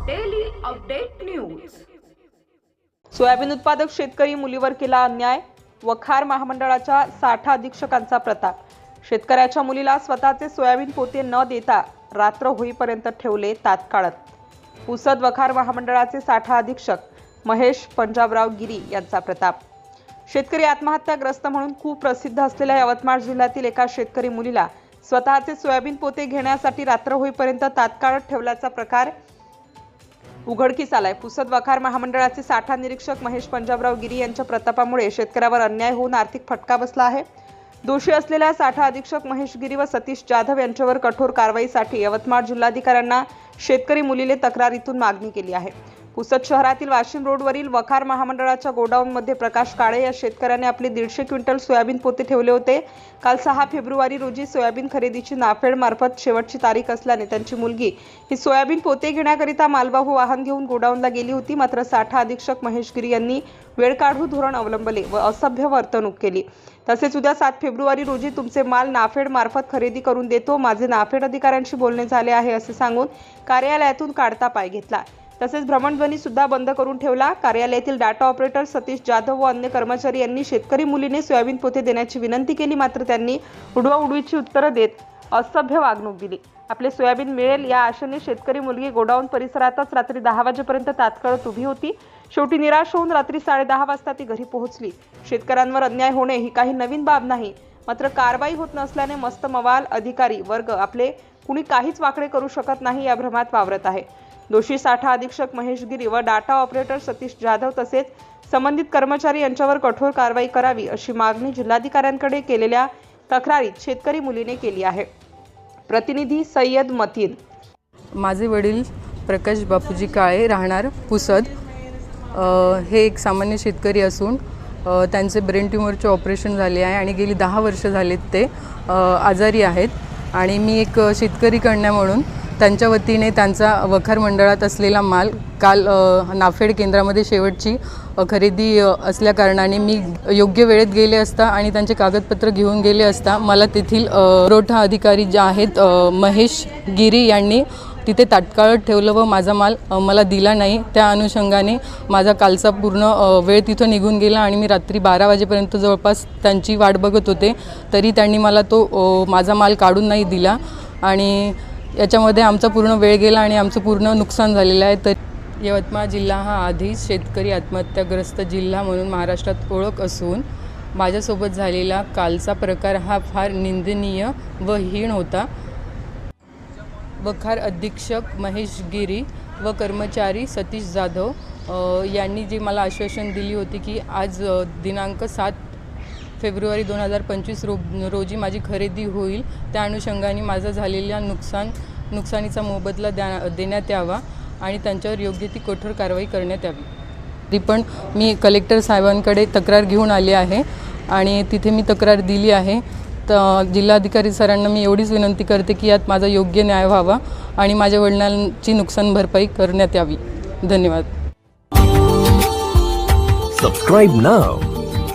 Update news soybean उत्पादक शेतकरी मुलीवर केला अन्याय. वखार महामंडळाच्या साठा अधीक्षकांचा प्रताप. शेतकऱ्याच्या मुलीला स्वतःचे सोयाबीन पोते न देता रात्र होईपर्यंत ठेवले तात्काळत. पुसद वखार महामंडळाचे साठा अधीक्षक महेश पंजाबराव गिरी यांचा प्रताप. शेतकरी आत्महत्याग्रस्त म्हणून खूप प्रसिद्ध असलेल्या यवतमाळ जिल्ह्यातील एका शेतकरी मुलीला स्वतःचे सोयाबीन पोते घेण्यासाठी रात्र होईपर्यंत तात्काळ ठेवल्याचा प्रकार उघडकीस आलाय. पुसद वखार महामंडळाचे साठा निरीक्षक महेश पंजाबराव गिरी यांच्या प्रतापामुळे शेतकऱ्यावर अन्याय होऊन आर्थिक फटका बसला आहे. दोषी असलेल्या साठा अधीक्षक महेश गिरी व सतीश जाधव यांच्यावर कठोर कारवाईसाठी यवतमाळ जिल्हाधिकाऱ्यांना शेतकरी मुलीने तक्रारीतून मागणी केली आहे. पुसद शहरातील वाशिम रोडवरील वखार महामंडळाच्या गोडाऊनमध्ये प्रकाश काळे या शेतकऱ्याने आपले दीडशे क्विंटल सोयाबीन पोते ठेवले होते. काल सहा फेब्रुवारी रोजी सोयाबीन खरेदीची नाफेडमार्फत शेवटची तारीख असल्याने त्यांची मुलगी ही सोयाबीन पोते घेण्याकरिता मालवाहू वाहन घेऊन गोडाऊनला गेली होती. मात्र साठा अधीक्षक महेश गिरी यांनी वेळ काढू धोरण अवलंबले व असभ्य वर्तणूक केली. तसेच उद्या सात फेब्रुवारी रोजी तुमचे माल नाफेड मार्फत खरेदी करून देतो. माझे नाफेड अधिकाऱ्यांशी बोलणे झाले आहे असे सांगून कार्यालयातून काढता पाय घेतला. तसेच भ्रमणध्वनी सुद्धा बंद करून ठेवला. कार्यालयातील डाटा ऑपरेटर सतीश जाधव व अन्य कर्मचारी यांनी शेतकरी मुलीने सोयाबीन पोते देण्याची विनंती केली. मात्र त्यांनी उडवा उडवीची उत्तरं देत असभ्य वागणूक दिली. आपले सोयाबीन मिळेल या आशेने शेतकरी मुलगी गोडाऊन परिसरातच रात्री दहा वाजेपर्यंत तात्काळत उभी होती. शेवटी निराश होऊन रात्री साडेदहा वाजता ती घरी पोहोचली. शेतकऱ्यांवर अन्याय होणे ही काही नवीन बाब नाही. मात्र कारवाई होत नसल्याने मस्त मवाल अधिकारी वर्ग आपले कुणी काहीच वाकडे करू शकत नाही या भ्रमात वावरत आहे. दोषी साठा अधीक्षक महेश गिरी व डाटा ऑपरेटर सतीश जाधव तसेच संबंधित कर्मचारी यांच्यावर कठोर कारवाई करावी अशी मागणी जिल्हाधिकाऱ्यांकडे केलेल्या तक्रारीत शेतकरी मुलीने केली आहे. प्रतिनिधी सय्यद मतीन. माझे वडील प्रकाश बापूजी काळे राहणार पुसद. हे एक सामान्य शेतकरी असून त्यांचे ब्रेन ट्युमरचे ऑपरेशन झाले आहे आणि गेली दहा वर्ष झालेत ते आजारी आहेत. आणि मी एक शेतकरी कन्या म्हणून त्यांच्या वतीने त्यांचा वखार मंडळात असलेला माल काल नाफेड केंद्रामध्ये शेवटची खरेदी असल्याकारणाने मी योग्य वेळेत गेले असता आणि त्यांचे कागदपत्र घेऊन गेले असता मला तेथील पुरवठा अधिकारी जे आहेत महेश गिरी यांनी तिथे तात्काळ ठेवलं व माझा माल मला दिला नाही. त्या अनुषंगाने माझा कालचा पूर्ण वेळ तिथं निघून गेला आणि मी रात्री बारा वाजेपर्यंत जवळपास त्यांची वाट बघत होते. तरी त्यांनी मला तो माझा माल काढून नाही दिला आणि याच्यामध्ये आमचा पूर्ण वेळ गेला आणि आमचं पूर्ण नुकसान झालेलं आहे. तर यवतमाळ जिल्हा हा आधीच शेतकरी आत्महत्याग्रस्त जिल्हा म्हणून महाराष्ट्रात ओळख असून माझ्यासोबत झालेला कालचा प्रकार हा फार निंदनीय व हीण होता. वखार अधीक्षक महेश गिरी व कर्मचारी सतीश जाधव यांनी जी मला आश्वासन दिली होती की आज दिनांक सात फेब्रुवारी दोन हजार पंचवीस रो रोजी माझी खरेदी होईल. त्या अनुषंगाने माझा झालेल्या नुकसान नुकसानीचा मोबदला द्या देण्यात यावा आणि त्यांच्यावर योग्य ती कठोर कारवाई करण्यात यावी. तरी पण मी कलेक्टर साहेबांकडे तक्रार घेऊन आली आहे आणि तिथे मी तक्रार दिली आहे. तर जिल्हाधिकारी सरांना मी एवढीच विनंती करते की यात माझा योग्य न्याय व्हावा आणि माझ्या वडिलांची नुकसान भरपाई करण्यात यावी. धन्यवाद. Subscribe now